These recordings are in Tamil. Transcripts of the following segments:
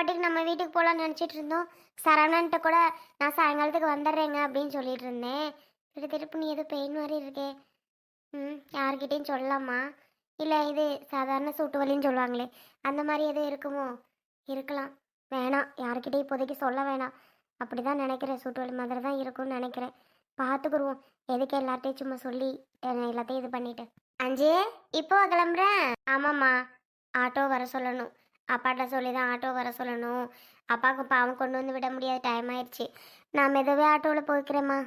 பாட்டுக்கு நம்ம வீட்டுக்கு போகலான்னு நினச்சிட்டு இருந்தோம். சரவணன்ட்ட கூட நான் சாயங்காலத்துக்கு வந்துடுறேங்க அப்படின்னு சொல்லிட்டு இருந்தேன். திரு திருப்பு நீ எதுவும் பெயின் மாதிரி இருக்கே. ம் யார்கிட்டையும் சொல்லலாமா? இல்லை இது சாதாரண சூட்டு வலின்னு சொல்லுவாங்களே அந்த மாதிரி எதுவும் இருக்குமோ? இருக்கலாம். வேணாம். யார்கிட்டையும் இப்போதைக்கு சொல்ல வேணாம். அப்படி தான் நினைக்கிறேன். சூட்டு வலி மாதிரி தான் இருக்கும்னு நினைக்கிறேன். பார்த்துக்குருவோம் எதுக்கு எல்லார்ட்டையும் சும்மா சொல்லி எல்லாத்தையும் இது பண்ணிட்டு? அஞ்சே இப்போ கிளம்புறேன். ஆமாம்மா. ஆட்டோ வர சொல்லணும். அப்பாட்ட சொல்லி தான் ஆட்டோ வர சொல்லணும். அப்பாவுக்கு பாவம் கொண்டு வந்து விட முடியாத. டைம் ஆயிடுச்சு. நான் மெதுவே ஆட்டோவில் போய்க்கிறேம்மா.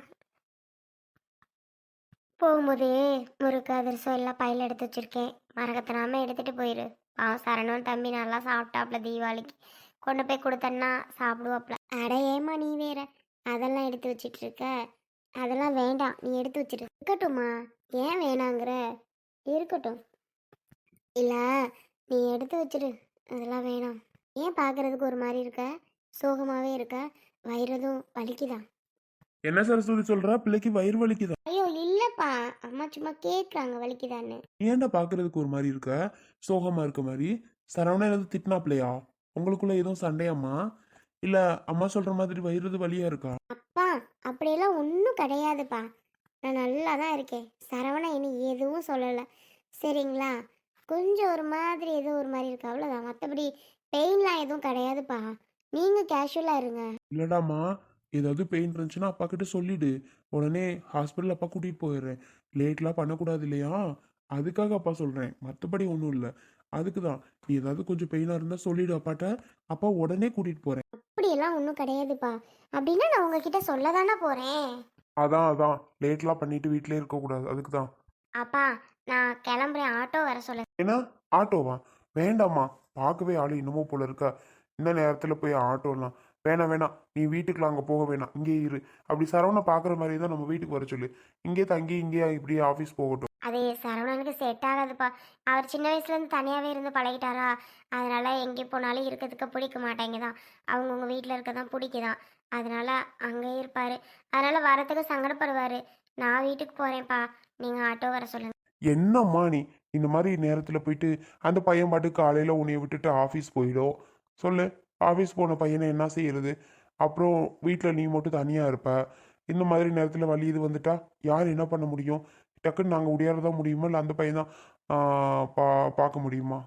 போகும்போதே முறுக்கு அதிரசம் எல்லாம் பையில் எடுத்து வச்சிருக்கேன். மறக்கத்தனாம எடுத்துகிட்டு போயிரு. பாவம் சரணம் தம்பி நல்லா சாப்பிட்டாப்புல தீபாவளிக்கு. கொண்டு போய் கொடுத்தன்னா சாப்பிடுவாப்புல அட ஏமா நீ வேற. அதெல்லாம் எடுத்து வச்சிட்டு இருக்க. அதெல்லாம் வேண்டாம். நீ எடுத்து வச்சிரு. இருக்கட்டும்மா. ஏன் வேணாங்கிற? இருக்கட்டும். இல்லை நீ எடுத்து வச்சிரு. அதெல்லாம் வேணாம். ஏன் பார்க்கறதுக்கு ஒரு மாதிரி இருக்க? சோகமாகவே இருக்க? வயிறதும் வலிக்குதா? என்ன சரஸ்வதி சொல்றா? பிள்ளைக்கு வயிறு வலிக்குதா? ஐயோ இல்லைப்பா. அம்மா சும்மா கேட்குறாங்க வலிக்குதான்னு. ஏன்டா பாக்குறதுக்கு ஒரு மாதிரி இருக்க? சோகமா இருக்க மாதிரி. சரவணா ஏதாவது திட்டினாப்லையா? உங்களுக்குள்ள எதுவும் சண்டையாம்மா? இல்ல அம்மா சொல்ற மாதிரி வயிறு வலியா இருக்கா? அப்பா அப்படியெல்லாம் ஒன்றும் கிடையாதுப்பா. நான் நல்லா தான் இருக்கேன். சரவணா இனி எதுவும் சொல்லலை. சரிங்களா? கொஞ்சம் ஒரு மாதிரி ஏதோ ஒரு மாதிரி இருக்கு. அவ்வளோதான் மற்றபடி பெயின்லாம் எதுவும் கிடையாதுப்பா. நீங்கள் கேஷுவலாக இருங்க. இல்லடாம்மா ஏதாவது பெயின் இருந்துச்சுன்னா அப்பா கிட்ட சொல்லிடு. உடனே ஹாஸ்பிட்டல் அப்பா கூட்டிட்டு போயிடுறேன். லேட்லாம் பண்ணக்கூடாது இல்லையா? அதுக்காக அப்பா சொல்றேன். மற்றபடி ஒன்றும் இல்லை. அதுக்கு தான் நீ ஏதாவது கொஞ்சம் பெயினாக இருந்தால் சொல்லிடு அப்பாட்ட. அப்பா உடனே கூட்டிட்டு போறேன். அப்படியெல்லாம் ஒன்றும் கிடையாதுப்பா. அப்படின்னா நான் உங்ககிட்ட சொல்ல தானே போகிறேன் அதான். அதான் லேட்லாம் பண்ணிட்டு வீட்டிலே இருக்கக்கூடாது. அதுக்கு தான் அப்பா நான் கிளம்புறேன். ஆட்டோ வர சொல்ல. ஏன்னா ஆட்டோவா? வேண்டாம்மா. பார்க்கவே ஆள் இன்னமும் போல இருக்கா? இந்த நேரத்தில் போய் ஆட்டோலாம். வேணாம் வேணாம். நீ வீட்டுக்குலாம் அங்கே போக வேணாம். இங்கே இரு. அப்படி சரவணை பார்க்குற மாதிரி தான் நம்ம வீட்டுக்கு வர சொல்லு. இங்கே தங்கி இங்கே இப்படியே ஆஃபீஸ் போகட்டும். அது சரவணனுக்கு செட் ஆகாதுப்பா. அவர் சின்ன வயசுலேருந்து தனியாகவே இருந்து பழகிட்டாரா? அதனால எங்கே போனாலும் இருக்கிறதுக்கு பிடிக்க மாட்டேங்குதான். அவங்கவுங்க வீட்டில் இருக்க தான் பிடிக்குதான். அதனால அங்கேயே இருப்பார். அதனால வரத்துக்கு சங்கடப்படுவார். நான் வீட்டுக்கு போகிறேன்ப்பா நீங்கள் ஆட்டோ வர சொல்லுங்க. என்னம்மா நீ? இந்த மாதிரி நேரத்தில் போயிட்டு அந்த பையன் பாட்டு காலையில் உன்னைய விட்டுட்டு ஆஃபீஸ் போயிடும் சொல்லு. ஆஃபீஸ் போன பையனை என்ன செய்யறது? அப்புறம் வீட்டில் நீ மட்டும் தனியாக இருப்ப. இந்த மாதிரி நேரத்தில் வலி இது வந்துட்டா யார் என்ன பண்ண முடியும்? டக்குன்னு நாங்கள் உடையாறதா முடியுமா? இல்லை அந்த பையன் தான் பா பார்க்க முடியுமா?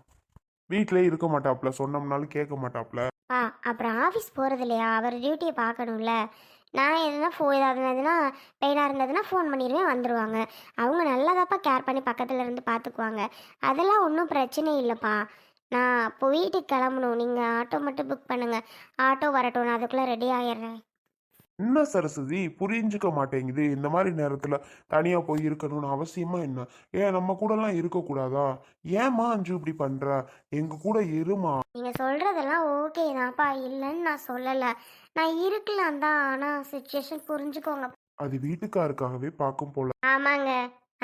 வீட்டிலே இருக்க மாட்டாப்ல. சொன்னோம்னாலும் கேட்க மாட்டாப்புல அப்புறம் ஆஃபீஸ் போகிறது இல்லையா அவர் டியூட்டியை பார்க்கணும்ல நான் எதுனா ஃபோ ஏதாவது இருந்ததுன்னா பெயினாக இருந்ததுன்னா ஃபோன் பண்ணிடுவேன் வந்துடுவாங்க அவங்க நல்லாதாப்பா கேர் பண்ணி பக்கத்தில் இருந்து பார்த்துக்குவாங்க அதெல்லாம் ஒன்றும் பிரச்சனை இல்லைப்பா. நான் இப்போ வீட்டுக்கு கிளம்பணும். நீங்கள் ஆட்டோ மட்டும் புக் பண்ணுங்கள் ஆட்டோ வரட்டும். நான் அதுக்குள்ளே ரெடி ஆயிடுறேன். என்ன சரஸ்வதி? புரிஞ்சுக்க மாட்டேங்குது. இந்த மாதிரி நேரத்தில் தனியாக போய் இருக்கணும்னு அவசியமா என்ன? ஏன் நம்ம கூடலாம் இருக்கக்கூடாதா? ஏம்மா அஞ்சு இப்படி பண்ணுற எங்கள் கூட இருமா? நீங்கள் சொல்கிறதெல்லாம் ஓகே தான்ப்பா. இல்லைன்னு நான் சொல்லலை. நான் இருக்கலாம் தான் ஆனால் சுச்சுவேஷன் புரிஞ்சுக்கோங்க. அது வீட்டுக்காருக்காகவே பார்க்கும் போல. ஆமாங்க.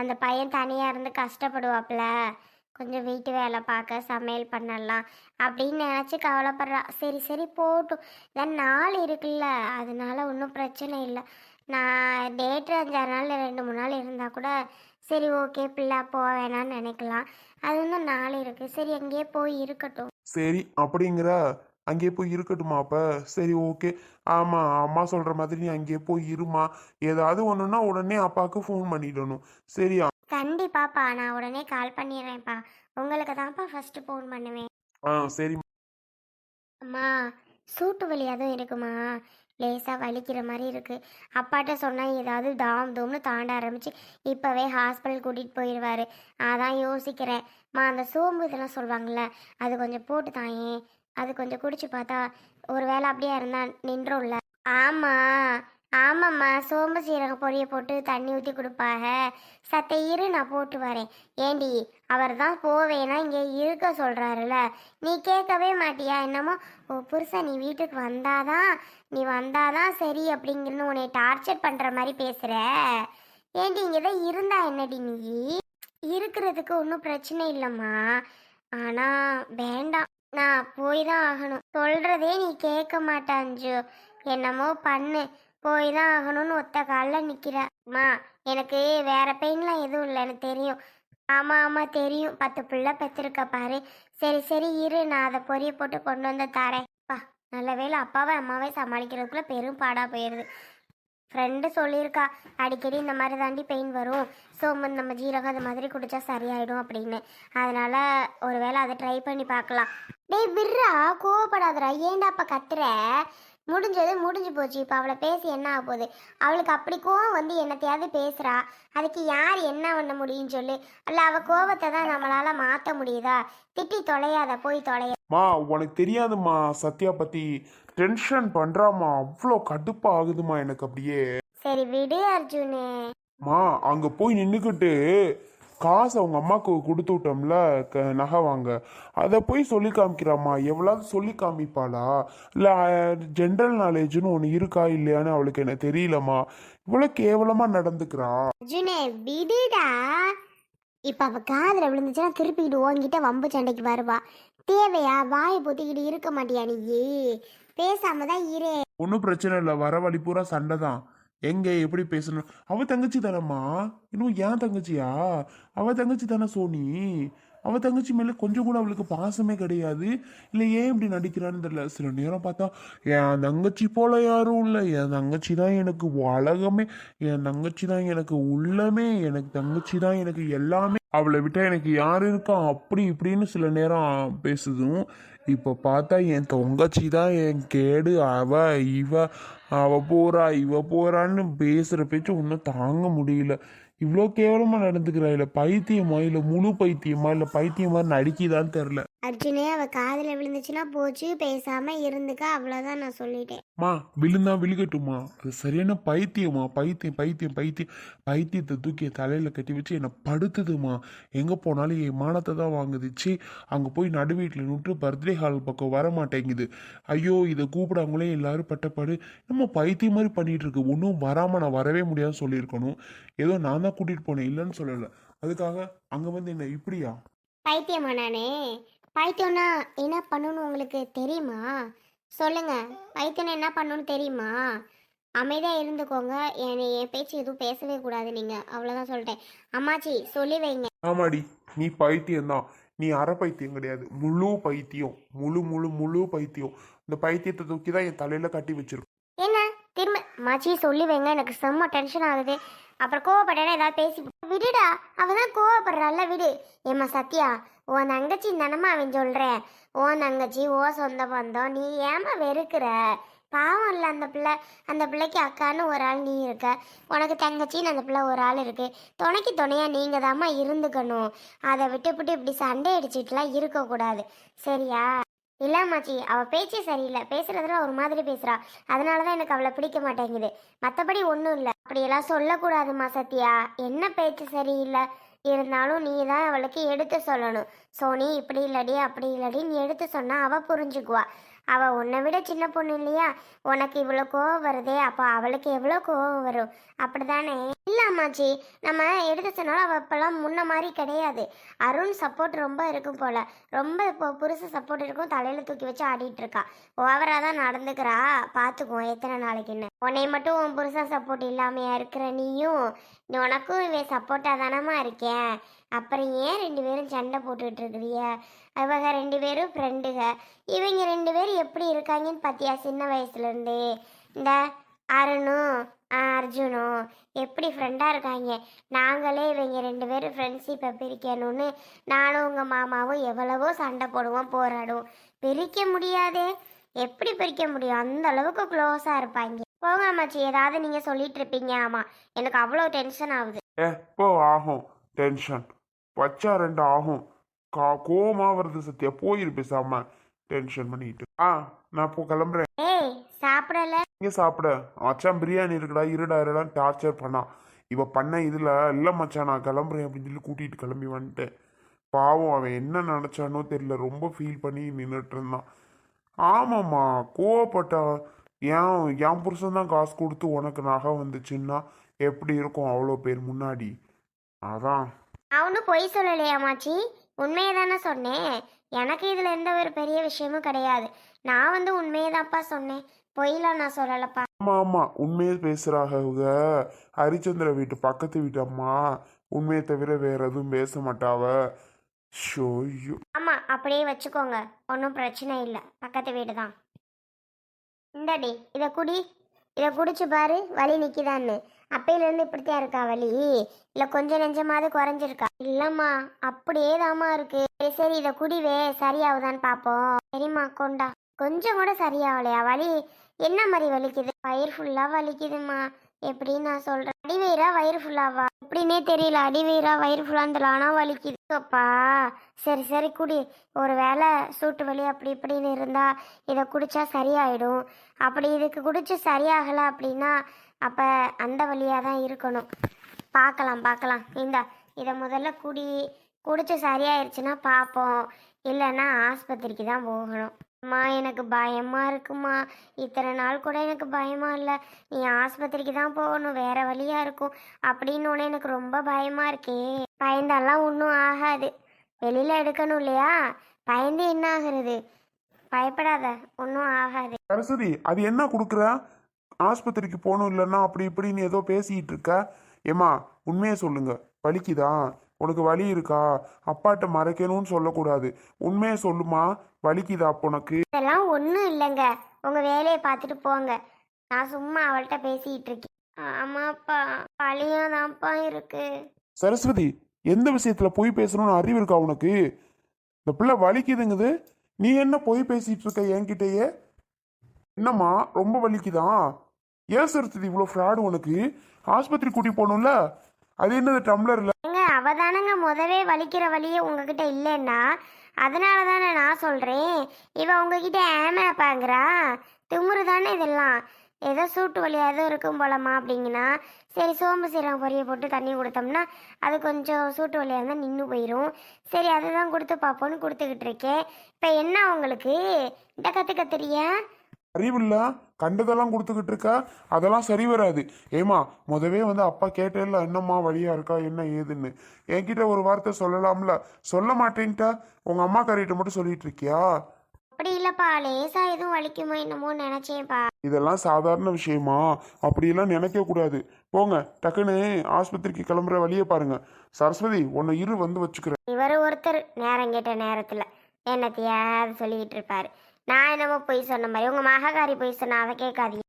அந்த பையன் தனியாக இருந்து கஷ்டப்படுவாப்புல. கொஞ்சம் வீட்டு வேலை பார்க்க சமையல் பண்ணலாம் அப்படின்னு நினச்சி கவலைப்படுறா. சரி சரி போட்டும். இதான் நாள் இருக்குல்ல அதனால ஒன்றும் பிரச்சனை இல்லை. நான் டேட்டு அஞ்சாறு நாள் ரெண்டு மூணு நாள் இருந்தால் கூட சரி ஓகே பிள்ளை போக வேணாம்னு நினைக்கலாம். அது இன்னும் நாள் இருக்குது சரி அங்கேயே போய் இருக்கட்டும். சரி அப்படிங்கிற அங்கேயே போய் இருக்கட்டுமா அப்ப? சரி ஓகே ஆமா அம்மா சொல்ற மாதிரி நீ அங்கேயே போய் இருமா. ஏதாவது ஒண்ணுன்னா உடனே அப்பாவுக்கு ஃபோன் பண்ணிடணும். சரியா? கண்டிப்பாப்பா நான் உடனே கால் பண்ணிடுறேன்ப்பா. உங்களுக்கு தான்ப்பா ஃபஸ்ட்டு ஃபோன் பண்ணுவேன். ஆ சரி. அம்மா சூட்டு வலி அதுவும் இருக்குமா? லேசாக வலிக்கிற மாதிரி இருக்கு. அப்பாட்ட சொன்னால் ஏதாவது தாம் தூம்னு தாண்ட ஆரம்பிச்சு இப்போவே ஹாஸ்பிட்டல் கூட்டிகிட்டு போயிடுவாரு. அதான் யோசிக்கிறேன். மா அந்த சோம்பு இதெல்லாம் சொல்லுவாங்கள்ல அது கொஞ்சம் போட்டு தாயே அது கொஞ்சம் குடிச்சு பார்த்தா ஒரு வேளை அப்படியே இருந்தா நின்றோம்ல. ஆமாம் ஆமாம்மா. சோம்பு சீரக பொடியை போட்டு தண்ணி ஊற்றி கொடுப்பாக. சத்த இரு நான் போட்டு வரேன். ஏண்டி அவர் தான் போவேனா இங்கே இருக்க சொல்கிறாருல நீ கேட்கவே மாட்டியா? என்னமோ ஓ புருஷன் நீ வீட்டுக்கு வந்தாதான் நீ வந்தாதான் சரி அப்படிங்கிறது உன்னை டார்ச்சர் பண்ணுற மாதிரி பேசுகிற ஏண்டி இங்கே தான் இருந்தா என்னடி நீ? இருக்கிறதுக்கு ஒன்றும் பிரச்சனை இல்லைம்மா. ஆனால் வேண்டாம். நான் போய் தான் ஆகணும். சொல்கிறதே நீ கேட்க மாட்டாஞ்சு என்னமோ பண்ணு. போய் தான் ஆகணும்னு ஒத்த காலில் நிற்கிறம்மா எனக்கு வேற பெயின்லாம் எதுவும் இல்லை எனக்கு தெரியும். ஆமாம் ஆமாம் தெரியும். பத்து பிள்ளை பெற்றிருக்க பாரு. சரி சரி இரு. நான் அதை பொரிய போட்டு கொண்டு வந்து தரேன். பா நல்ல வேலை அப்பாவை அம்மாவே சமாளிக்கிறதுக்குள்ள பெரும் பாடாக போயிடுது ஃப்ரெண்டு சொல்லியிருக்கா. அடிக்கடி இந்த மாதிரி தாண்டி பெயின் வரும். சோம்பு நம்ம ஜீரகம் அது மாதிரி குடித்தா சரியாயிடும் அப்படின்னு. அதனால் ஒரு வேளை அதை ட்ரை பண்ணி பார்க்கலாம். டேய் விட்றா கோவப்படாதரா ஏன்டா அப்போ கத்துற? முடிஞ்சது முடிஞ்சு போச்சு. இப்போ அவளை பேசி என்ன ஆக போகுது? அவளுக்கு அப்படி கோவம் வந்து என்னத்தையாவது பேசுகிறா அதுக்கு யார் என்ன பண்ண முடியும்னு சொல்லு. அல்ல அவள் கோவத்தை தான் நம்மளால் மாற்ற முடியுதா? திட்டி தொலையாத போய் தொலைய. மா உனக்கு தெரியாதும்மா சத்யா பத்தி? டென்ஷன் பண்றாமா? அவ்வளோ கடுப்பா ஆகுதுமா எனக்கு அப்படியே. சரி விடு அர்ஜுனு. மா அங்க போய் நின்றுக்கிட்டு காசு அவங்க அம்மாவுக்கு கொடுத்து விட்டோம்ல க நகை வாங்க. அதை போய் சொல்லி காமிக்கிறாம்மா. எவ்வளவு சொல்லி காமிப்பாளா? இல்லை ஜென்ரல் நாலேஜ்னு ஒன்று இருக்கா இல்லையான்னு அவளுக்கு எனக்கு தெரியலம்மா. இவ்வளோ கேவலமாக நடந்துக்கிறா. அர்ஜுனே விடுடா. இப்போ அவள் காதில் விழுந்துச்சுன்னா திருப்பிக்கிட்டு ஓங்கிட்ட வம்பு சண்டைக்கு வருவா. தேவையா? வாயை பொத்திக்கிட்டு இருக்க மாட்டியா நீ? பேசாம தான் இரு. ஒன்றும் பிரச்சனை இல்லை. வர வழி பூரா சண்டை தான் எங்க எப்படி பேசணும்? அவ தங்கச்சி தானம்மா? இன்னும் ஏன் தங்கச்சியா? அவ தங்கச்சி தானே சோனி. அவ தங்கச்சி மேல கொஞ்சம் கூட அவளுக்கு பாசமே கிடையாது. இல்லை ஏன் இப்படி நடிக்கிறான்னு தெரியல. சில நேரம் பார்த்தா என் தங்கச்சி போல யாரும் இல்லை. என் தங்கச்சி தான் எனக்கு உலகமே. என் தங்கச்சி தான் எனக்கு உள்ளமே. எனக்கு தங்கச்சி தான் எனக்கு எல்லாமே. அவளை விட்டா எனக்கு யார் இருக்கா? அப்படி இப்படின்னு சில நேரம் பேசுதும். இப்போ பார்த்தா என் தொங்கச்சி தான் என் கேடு. அவ இவ அவ போறா இவ போறான்னு பேசுற பேச்சு ஒன்றும் தாங்க முடியல. இவ்வளோ கேவலமாக நடந்துக்கிறா இல்லை பைத்தியமா இல்லை முழு பைத்தியமா இல்லை பைத்தியமா நடிக்கிதான்னு தெரில. அர்ஜுனே அவ காதில் விழுந்துச்சுன்னா போச்சு பேசாம இருந்துக்க அவ்வளோதான் நான் சொல்லிட்டேன். மா விழுந்தா விழுகட்டுமா அது சரியான பைத்தியமா பைத்தியம் பைத்தியம் பைத்தியம். பைத்தியத்தை தூக்கி என் தலையில கட்டி வச்சு என்னை படுத்துதுமா. எங்க போனாலும் என் மானத்தை தான் வாங்குது. ச்சீ அங்க போய் நடு வீட்டில் நின்று பர்த்டே ஹால் பக்கம் வர மாட்டேங்குது ஐயோ இதை கூப்பிடாமலே எல்லாரும் பட்டப்பாடு. நம்ம பைத்தியம் மாதிரி பண்ணிட்டு இருக்கு ஒன்றும் வராம நான் வரவே முடியாதுன்னு சொல்லியிருக்கணும். ஏதோ நான் தான் கூட்டிட்டு போனேன். இல்லைன்னு சொல்லலை. அதுக்காக அங்க வந்து என்ன இப்படியா? பைத்தியமா நானே? பைத்தியம்னா என்ன பண்ணணும்னு உங்களுக்கு தெரியுமா? சொல்லுங்க. பைத்தியம் என்ன பண்ணணும்னு தெரியுமா? அமைதியாக இருந்துக்கோங்க. என்னை என் பேச்சு எதுவும் பேசவே கூடாது நீங்கள் அவ்வளோதான் சொல்லிட்டேன். அம்மாச்சி சொல்லி வைங்க. ஆமாடி. நீ பைத்தியம்தான். நீ அரை பைத்தியம் கிடையாது. முழு பைத்தியம். முழு முழு முழு பைத்தியம். இந்த பைத்தியத்தை தூக்கி தான் என் தலையில கட்டி வச்சிருக்கோம். என்ன? திரும்ப மாச்சி சொல்லி வைங்க. எனக்கு செம்ம டென்ஷன் ஆகுது. அப்புறம் கோவப்பட்டேன்னா ஏதாவது பேசி விடுடா. அவன் தான் கோவப்படுறாள்ல விடு. ஏம்மா சத்யா உன் தங்கச்சி தானம்மா அவன் சொல்கிறேன் உன் தங்கச்சி ஓ சொந்த பந்தம் நீ ஏம்மா வெறுக்கிற? பாவம் இல்லை அந்த பிள்ளை. அந்த பிள்ளைக்கு அக்கான்னு ஒரு ஆள் நீ இருக்க. உனக்கு தங்கச்சின்னு அந்த பிள்ளை ஒரு ஆள் இருக்கு. துணைக்கு துணையாக நீங்கள் தாம்மா இருந்துக்கணும். அதை விட்டுவிட்டு இப்படி சண்டை அடிச்சிட்டுலாம் இருக்கக்கூடாது. சரியா? இல்லாமாச்சி அவள் பேச்சே சரியில்லை. பேசுறதுல ஒரு மாதிரி பேசுறா. அதனால தான் எனக்கு அவளை பிடிக்க மாட்டேங்குது. மற்றபடி ஒன்றும் இல்லை. அப்படியெல்லாம் சொல்லக்கூடாதுமா சத்யா. என்ன பேச்சு சரியில்லை? இருந்தாலும் நீ தான் அவளுக்கு எடுத்து சொல்லணும். சோனி இப்படி இல்லடி அப்படி இல்லடி நீ எடுத்து சொன்னால் அவள் புரிஞ்சுக்குவா. அவள் உன்னை விட சின்ன பொண்ணு இல்லையா? உனக்கு இவ்வளோ கோவம் வருதே அப்போ அவளுக்கு எவ்வளோ கோவம் வரும்? அப்படிதானே இல்லை அம்மாச்சி நம்ம எடுத்து சொன்னாலும் அவள் இப்போல்லாம் முன்ன மாதிரி கிடையாது. அருண் சப்போர்ட் ரொம்ப இருக்கும் போல. ரொம்ப இப்போ புருஷ சப்போர்ட் இருக்கும் தலையில் தூக்கி வச்சு ஆடிட்டு இருக்கா. ஓவராக தான் நடந்துக்கிறா. பார்த்துக்குவோம் எத்தனை நாளைக்குன்னு உன்னை மட்டும் உன் புருஷன் சப்போர்ட் இல்லாமையா இருக்கிற நீயும் உனக்கும் இவன் சப்போர்ட்டாக தானம்மா இருக்கேன் அப்புறம் ஏன் ரெண்டு பேரும் சண்டை போட்டுட்டு இருக்கிறிய? இவங்க ரெண்டு பேரும் ஃப்ரெண்டுக இவங்க ரெண்டு பேரும் எப்படி இருக்காங்கன்னு பார்த்தியா சின்ன வயசுலேருந்தே இந்த அருணும் அர்ஜுனும் எப்படி ஃப்ரெண்டாக இருக்காங்க? நாங்களே இவங்க ரெண்டு பேரும் ஃப்ரெண்ட்ஷிப்பை பிரிக்கணும்னு நானும் உங்கள் மாமாவும் எவ்வளவோ சண்டை போடுவோம் போராடுவோம். பிரிக்க முடியாதே? எப்படி பிரிக்க முடியும்? அந்த அளவுக்கு க்ளோஸாக இருப்பாங்க. போங்க அம்மாச்சி ஏதாவது நீங்கள் சொல்லிட்டு இருப்பீங்க. ஆமாம் எனக்கு அவ்வளோ டென்ஷன் ஆகுது. ஏ இப்போ ஆகும். டென்ஷன் வச்சா ரெண்டு ஆகும். கா கோவமா வருது சத்யா. போயிரு பேசாம. டென்ஷன் பண்ணிட்டு. ஆ நான் இப்போ கிளம்புறேன். ஏய் சாப்பிடல. இங்க சாப்பிட. மச்சான் பிரியாணி இருக்குடா இருடா இருடான்னு டார்ச்சர் பண்ணான் இவ பண்ண இதுல இல்ல மச்சான் நான் கிளம்புறேன் அப்படின்னு சொல்லி கூட்டிட்டு கிளம்பி வந்துட்டேன். பாவம் அவன் என்ன நினைச்சானோ தெரியல. ரொம்ப ஃபீல் பண்ணி நின்றுட்டு இருந்தான். ஆமாம்மா கோவப்பட்டா ஏன் என் புருஷன் தான் காசு கொடுத்து உனக்கு நகை வந்துச்சுன்னா எப்படி இருக்கும் அவ்வளோ பேர் முன்னாடி? அதான். அவனும் பொய் சொல்லலையா அம்மாச்சி உண்மையை தானே சொன்னேன். எனக்கு இதில் எந்த ஒரு பெரிய விஷயமும் கிடையாது. நான் வந்து உண்மையை தான்ப்பா சொன்னேன். பொய்லாம் நான் சொல்லலப்பா. ஆமா ஆமா உண்மையை பேசுறாங்க ஹரிச்சந்திர வீட்டு பக்கத்து வீட்டு அம்மா உண்மையை தவிர வேற எதுவும் பேச மாட்டாவ. ஷோய்யோ ஆமாம் அப்படியே வச்சுக்கோங்க. ஒன்றும் பிரச்சனை இல்லை. பக்கத்து வீடு தான் இந்தாடி இதை குடி. இதை குடிச்சு பாரு வலி நிற்கிதான்னு அப்பையிலேருந்து இப்படித்தான் இருக்கா வலி? இல்லை கொஞ்சம் நெஞ்சமாவது குறைஞ்சிருக்கா? இல்லைம்மா அப்படியே தாம்மா இருக்கு. சரி சரி இதை குடிவே. சரியாகுதான்னு பார்ப்போம் சரிம்மா கொண்டா. கொஞ்சம் கூட சரியாகலையா? வலி என்ன மாதிரி வலிக்குது? வயிறு ஃபுல்லாக வலிக்குதும்மா. எப்படி நான் சொல்கிறேன் அடிவயிறா வயிறு ஃபுல்லாவா எப்படின்னே தெரியல. அடிவயிறா வயிறு ஃபுல்லாக ஆனால் வலிக்குது. அப்பா சரி சரி குடி. ஒரு வேளை சூட்டு வலி அப்படி இப்படின்னு இருந்தால் இதை குடித்தா சரியாயிடும். அப்படி இதுக்கு குடிச்சு சரியாகலை அப்படின்னா அப்போ அந்த வழியாக தான் இருக்கணும். பார்க்கலாம் பார்க்கலாம். இந்தா இதை முதல்ல குடி. குடிச்சு சரியாயிருச்சுன்னா பார்ப்போம். இல்லைன்னா ஆஸ்பத்திரிக்கு தான் போகணும். அம்மா எனக்கு பயமா இருக்குமா? இத்தனை நாள் கூட எனக்கு பயமா இல்லை. நீ ஆஸ்பத்திரிக்கு தான் போகணும் வேற வழியா இருக்கும். அப்படின்னு உடனே எனக்கு ரொம்ப பயமா இருக்கே. பயந்தாலாம் ஒன்றும் ஆகாது. வெளியில எடுக்கணும் இல்லையா? பயந்து என்ன ஆகுறது? பயப்படாத ஒன்றும் ஆகாது. சரஸ்வதி அது என்ன கொடுக்குற? ஆஸ்பத்திரிக்கு போகணும் இல்லைன்னா அப்படி இப்படின்னு ஏதோ பேசிகிட்டு இருக்க. ஏமா உண்மையை சொல்லுங்க. வலிக்குதா? உனக்கு வலி இருக்கா? அப்பாட்ட மறைக்கணும்னு சொல்லக்கூடாது. உண்மையை சொல்லுமா? வலிக்குதா அப்போ உனக்கு? இதெல்லாம் ஒன்றும் இல்லைங்க. உங்கள் வேலையை பார்த்துட்டு போங்க. நான் சும்மா அவள்கிட்ட பேசிக்கிட்டு இருக்கேன். ஆமாப்பா வலியாக தான்ப்பா இருக்கு. சரஸ்வதி எந்த விஷயத்துல பொய் பேசணும்னு அறிவு இருக்கா உனக்கு? இந்த பிள்ளை வலிக்குதுங்குது. நீ என்ன பொய் பேசிட்டு இருக்க என்கிட்டயே? என்னம்மா ரொம்ப வலிக்குதா? ஏன் சரஸ்வதி இவ்வளோ ஃப்ராடு உனக்கு? ஆஸ்பத்திரி கூட்டி போகணும்ல? அது என்னது டம்ளர்ல? ஏங்க அவ தானங்க முதவே வலிக்கிற வலியே உங்ககிட்ட இல்லைன்னா அதனால தானே நான் சொல்கிறேன் இவ உங்ககிட்ட ஏமாப்பாங்கிறா திமுரு தானே இதெல்லாம். ஏதோ சூட்டு வலியாக ஏதோ இருக்கும் போலம்மா அப்படிங்கன்னா சரி சோம்பு சீரகம் பொரிய போட்டு தண்ணி கொடுத்தோம்னா அது கொஞ்சம் சூட்டு வலியாக இருந்தால் நின்று போயிடும் சரி அதுதான் கொடுத்து பார்ப்போன்னு கொடுத்துக்கிட்டு இருக்கேன். இப்போ என்ன உங்களுக்கு? இந்த கற்று கத்துறியா? அறிவில்ல கண்டதெல்லாம் கொடுத்துக்கிட்டு இருக்க அதெல்லாம் சரி வராது. ஏமா முதவே வந்து அப்பா கேட்டேல்ல என்னம்மா வழியா இருக்கா என்ன ஏதுன்னு. என்கிட்ட ஒரு வார்த்தை சொல்லலாம்ல. சொல்ல மாட்டேன்ட்டா? உங்க அம்மா கறிகிட்ட மட்டும் சொல்லிட்டு இருக்கியா அப்படி இல்லைப்பா லேசா எதுவும் வலிக்குமோ என்னமோ நினச்சேன்ப்பா. இதெல்லாம் சாதாரண விஷயமா? அப்படியெல்லாம் நினைக்க கூடாது. போங்க டக்குன்னு ஆஸ்பத்திரிக்கு கிளம்புற வழியை பாருங்க. சரஸ்வதி உன்னை இரு வந்து வச்சுக்கிறேன். இவர் ஒருத்தர் நேரம் கேட்ட நேரத்தில். என்னத்தையாவது சொல்லிக்கிட்டு இருப்பாரு நான் என்னமோ பொய் சொன்ன மாதிரி உங்கள் மககாரி பொய் சொன்ன அதை கேட்காதீங்க